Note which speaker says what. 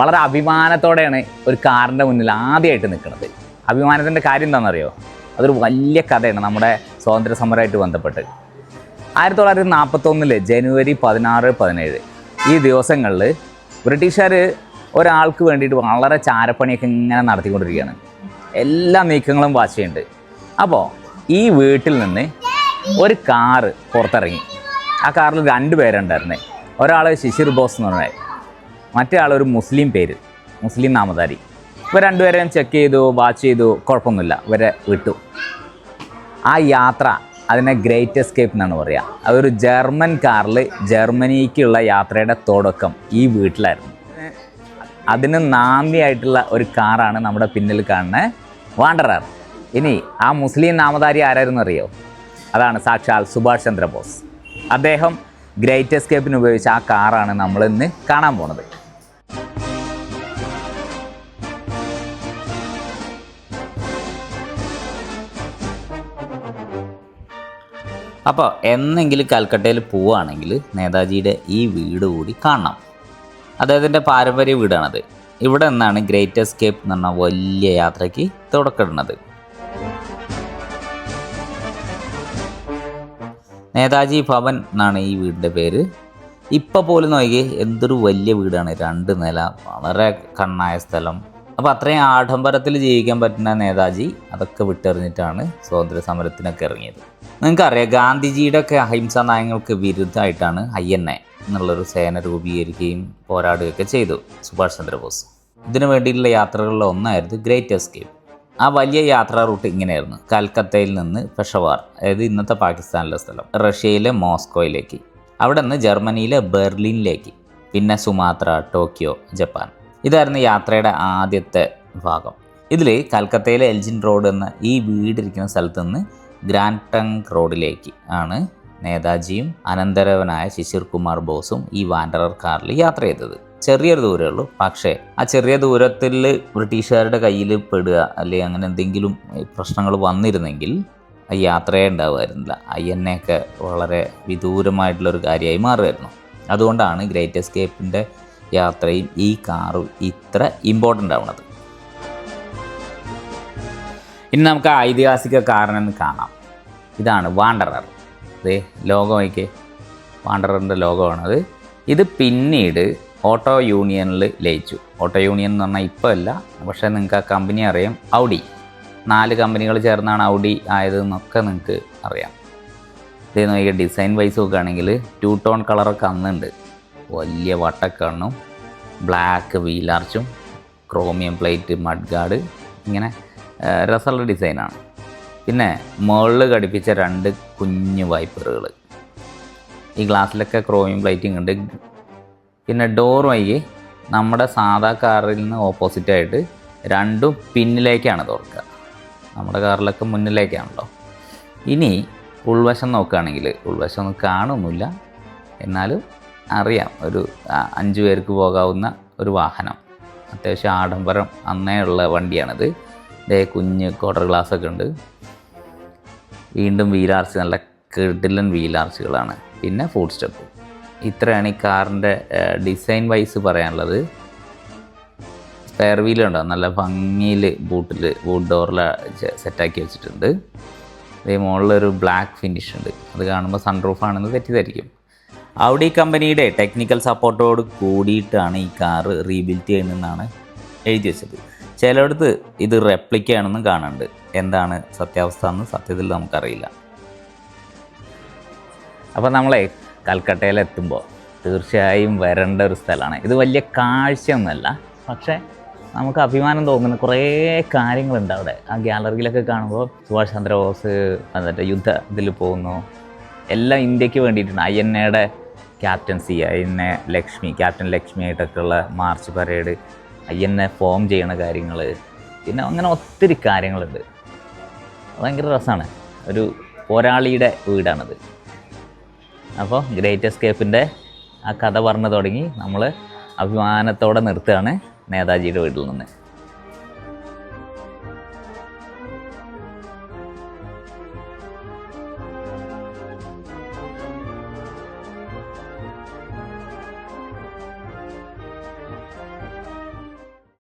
Speaker 1: വളരെ അഭിമാനത്തോടെയാണ് ഒരു കാറിന്റെ മുന്നിൽ ആദ്യമായിട്ട് നിൽക്കുന്നത്. അഭിമാനത്തിന്റെ കാര്യം എന്താണെന്നറിയോ? അതൊരു വലിയ കഥയാണ് നമ്മുടെ സ്വാതന്ത്ര്യ സമരമായിട്ട് ബന്ധപ്പെട്ട്. ആയിരത്തി തൊള്ളായിരത്തി നാൽപ്പത്തൊന്നിൽ ജനുവരി പതിനാറ് പതിനേഴ് ഈ ദിവസങ്ങളിൽ ബ്രിട്ടീഷുകാർ ഒരാൾക്ക് വേണ്ടിയിട്ട് വളരെ ചാരപ്പണിയൊക്കെ ഇങ്ങനെ നടത്തിക്കൊണ്ടിരിക്കുകയാണ്. എല്ലാ നീക്കങ്ങളും വാശിയുണ്ട്. അപ്പോൾ ഈ വീട്ടിൽ നിന്ന് ഒരു കാറ് പുറത്തിറങ്ങി. ആ കാറിൽ രണ്ട് പേരുണ്ടായിരുന്നേ. ഒരാൾ ശിശിർ ബോസ് എന്ന് പറഞ്ഞ മറ്റേ ആളൊരു മുസ്ലിം പേര് മുസ്ലിം നാമധാരി. ഇവർ രണ്ടുപേരെയും ചെക്ക് ചെയ്തു വാച്ച് ചെയ്തു കുഴപ്പമൊന്നുമില്ല. ഇവരെ വിട്ടു. ആ യാത്ര അതിനെ ഗ്രേറ്റ് എസ്കേപ്പ് എന്നാണ് പറയുക അതൊരു ജർമ്മൻ കാറിൽ ജർമ്മനിക്കുള്ള യാത്രയുടെ തുടക്കം ഈ വീട്ടിലായിരുന്നു. അതിന് നാന്ദിയായിട്ടുള്ള ഒരു കാറാണ് നമ്മുടെ പിന്നിൽ കാണുന്ന വാണ്ടറർ ഇനി ആ മുസ്ലിം നാമധാരി ആരായിരുന്നു അറിയോ? അതാണ് സാക്ഷാൽ സുഭാഷ് ചന്ദ്രബോസ്. അദ്ദേഹം ഗ്രേറ്റ് എസ്കേപ്പിന് ഉപയോഗിച്ച ആ കാറാണ് നമ്മൾ ഇന്ന് കാണാൻ പോണത്. അപ്പോൾ എന്നെങ്കിലും കൽക്കട്ടയിൽ പോവുകയാണെങ്കിൽ നേതാജിയുടെ ഈ വീട് കൂടി കാണണം. അദ്ദേഹത്തിന്റെ പാരമ്പര്യ വീടാണത്? ഇവിടെ നിന്നാണ് ഗ്രേറ്റ് എസ്കേപ്പ് എന്ന് പറഞ്ഞ വലിയ യാത്രയ്ക്ക് തുടക്കമിടുന്നത്. നേതാജി ഭവൻ എന്നാണ് ഈ വീടിന്റെ പേര്. ഇപ്പോൾ പോലും നോക്കി എന്തൊരു വലിയ വീടാണ്. രണ്ട് നില വളരെ കണ്ണായ സ്ഥലം. അപ്പോൾ അത്രയും ആഡംബരത്തിൽ ജീവിക്കാൻ പറ്റുന്ന നേതാജി അതൊക്കെ വിട്ടെറിഞ്ഞിട്ടാണ് സ്വാതന്ത്ര്യ സമരത്തിനൊക്കെ ഇറങ്ങിയത്. നിങ്ങൾക്കറിയാം ഗാന്ധിജിയുടെ ഒക്കെ അഹിംസാ നയങ്ങൾക്ക് വിരുദ്ധമായിട്ടാണ് ഐ എൻ എ എന്നുള്ളൊരു സേന രൂപീകരിക്കുകയും പോരാടുകയൊക്കെ ചെയ്തു സുഭാഷ് ചന്ദ്രബോസ്. ഇതിനു വേണ്ടിയിട്ടുള്ള യാത്രകളിലൊന്നായിരുന്നു ഗ്രേറ്റ് എസ്കേപ്പ്. ആ വലിയ യാത്രാ റൂട്ട് ഇങ്ങനെയായിരുന്നു. കൽക്കത്തയിൽ നിന്ന് പെഷവാർ അതായത് ഇന്നത്തെ പാകിസ്ഥാനിലെ സ്ഥലം റഷ്യയിലെ മോസ്കോയിലേക്ക്. അവിടെ നിന്ന് ജർമ്മനിയിലെ ബെർലിനിലേക്ക് പിന്നെ സുമാത്ര ടോക്കിയോ ജപ്പാൻ. ഇതായിരുന്നു യാത്രയുടെ ആദ്യത്തെ ഭാഗം. ഇതിൽ കൽക്കത്തയിലെ എൽജിൻ റോഡ് എന്ന ഈ വീടിരിക്കുന്ന സ്ഥലത്ത് നിന്ന് ഗ്രാൻഡ് ടങ് റോഡിലേക്ക് ആണ് നേതാജിയും അനന്തരവനായ ശിശിർ കുമാർ ബോസും ഈ വാൻഡറർ കാറിൽ യാത്ര ചെയ്തത്. ചെറിയൊരു ദൂരമേ ഉള്ളൂ. പക്ഷേ ആ ചെറിയ ദൂരത്തിൽ ബ്രിട്ടീഷുകാരുടെ കയ്യിൽ പെടുക അല്ലെങ്കിൽ അങ്ങനെ എന്തെങ്കിലും പ്രശ്നങ്ങൾ വന്നിരുന്നെങ്കിൽ ആ യാത്രയെ ഉണ്ടാവുമായിരുന്നില്ല. ഐ എൻ എയൊക്കെ വളരെ വിദൂരമായിട്ടുള്ളൊരു കാര്യമായി മാറുമായിരുന്നു. അതുകൊണ്ടാണ് ഗ്രേറ്റ് എസ്കേപ്പിന്റെ യാത്രയും ഈ കാറും ഇത്ര ഇമ്പോർട്ടന്റ് ആവുന്നത്. ഇനി നമുക്ക് ഐതിഹാസിക കാരനെന്ന് കാണാം. ഇതാണ് വാണ്ടറർ. അതെ ലോഗോ വാണ്ടറിന്റെ ലോഗോയാണത് ഇത് പിന്നീട് ഓട്ടോ യൂണിയനിൽ ലയിച്ചു. ഓട്ടോ യൂണിയൻ എന്ന് പറഞ്ഞാൽ ഇപ്പോൾ അല്ല പക്ഷേ നിങ്ങൾക്ക് ആ കമ്പനി അറിയാം ഔഡി നാല് കമ്പനികൾ ചേർന്നാണ് ഔഡി ആയതെന്നൊക്കെ നിങ്ങൾക്ക് അറിയാം. ഇത് നോക്കിയ ഡിസൈൻ വൈസ് നോക്കുകയാണെങ്കിൽ ടു ടോൺ കളറൊക്കെ അന്നുണ്ട്. വലിയ വട്ടക്കണ്ണും ബ്ലാക്ക് വീലാർച്ചും ക്രോമിയം പ്ലേറ്റ് മഡ് ഗാർഡ് ഇങ്ങനെ രസമുള്ള ഡിസൈനാണ് പിന്നെ മുകളിൽ ഘടിപ്പിച്ച രണ്ട് കുഞ്ഞു വൈപ്പറുകൾ ഈ ഗ്ലാസ്സിലൊക്കെ ക്രോമിയം പ്ലേറ്റിംഗ് ഉണ്ട്. പിന്നെ ഡോർ വഴി നമ്മുടെ സാധാ കാറിൽ നിന്ന് ഓപ്പോസിറ്റായിട്ട് രണ്ടും പിന്നിലേക്കാണ് തുറക്കുക. നമ്മുടെ കാറിലൊക്കെ മുന്നിലേക്കാണല്ലോ. ഇനി ഉൾവശം നോക്കുകയാണെങ്കിൽ ഉൾവശം ഒന്നും കാണുന്നില്ല. എന്നാലും അറിയാം ഒരു അഞ്ച് പേർക്ക് പോകാവുന്ന ഒരു വാഹനം. അത്യാവശ്യം ആഡംബരം അന്നേ ഉള്ള വണ്ടിയാണിത്. ഇതേ കുഞ്ഞ് ക്വാർട്ടർ ഗ്ലാസ് ഒക്കെ ഉണ്ട്. വീണ്ടും വീലാർച്ച് നല്ല കിടിലൻ വീലാർച്ചുകളാണ് പിന്നെ ഫുഡ് സ്റ്റെപ്പ് ഇത്രയാണ് ഈ കാറിന്റെ ഡിസൈൻ വൈസ് പറയാനുള്ളത്. സ്പെയർ വീലുണ്ടോ നല്ല ഭംഗിയിൽ ബൂട്ടിൽ ബൂട്ട് ഡോറിൽ സെറ്റാക്കി വെച്ചിട്ടുണ്ട്. അതേ മുകളിലൊരു ബ്ലാക്ക് ഫിനിഷ് ഉണ്ട്. അത് കാണുമ്പോൾ സൺറൂഫ് ആണെന്ന് തെറ്റിദ്ധരിക്കും. ഔഡി കമ്പനിയുടെ ടെക്നിക്കൽ സപ്പോർട്ടോട് കൂടിയിട്ടാണ് ഈ കാറ് റീബിൽറ്റ് ചെയ്യുന്നതെന്നാണ് എഴുതി വെച്ചത്. ചിലയിടത്ത് ഇത് റെപ്ലിക്കയാണെന്നും കാണുന്നുണ്ട് എന്താണ് സത്യാവസ്ഥ എന്ന് സത്യത്തിൽ നമുക്കറിയില്ല. അപ്പോൾ നമ്മളെ കൽക്കട്ടയിൽ എത്തുമ്പോൾ തീർച്ചയായും വരേണ്ട ഒരു സ്ഥലമാണ്. ഇത് വലിയ കാഴ്ചയൊന്നുമല്ല. പക്ഷേ നമുക്ക് അഭിമാനം തോന്നുന്ന കുറേ കാര്യങ്ങളുണ്ട് അവിടെ. ആ ഗ്യാലറിയിലൊക്കെ കാണുമ്പോൾ സുഭാഷ് ചന്ദ്രബോസ് എന്നിട്ട് യുദ്ധ ഇതിൽ പോകുന്നു. എല്ലാം ഇന്ത്യയ്ക്ക് വേണ്ടിയിട്ടാണ്. ഐ എൻ എയുടെ captaincy I N A Lakshmi captain Lakshmi ആയിട്ടൊക്കെയുള്ള march parade I N A form ചെയ്യണ കാര്യങ്ങൾ പിന്നെ അങ്ങനെ ഒത്തിരി കാര്യങ്ങളുണ്ട്. ഭയങ്കര രസമാണ്. ഒരു പോരാളിയുടെ വീടാണത്. അപ്പോൾ ഗ്രേറ്റ് എസ്കേപ്പിന്റെ ആ കഥ പറഞ്ഞു തുടങ്ങി നമ്മൾ അഭിമാനത്തോടെ നിർത്തുകയാണ് നേതാജിയുടെ വീട്ടിൽ നിന്ന്.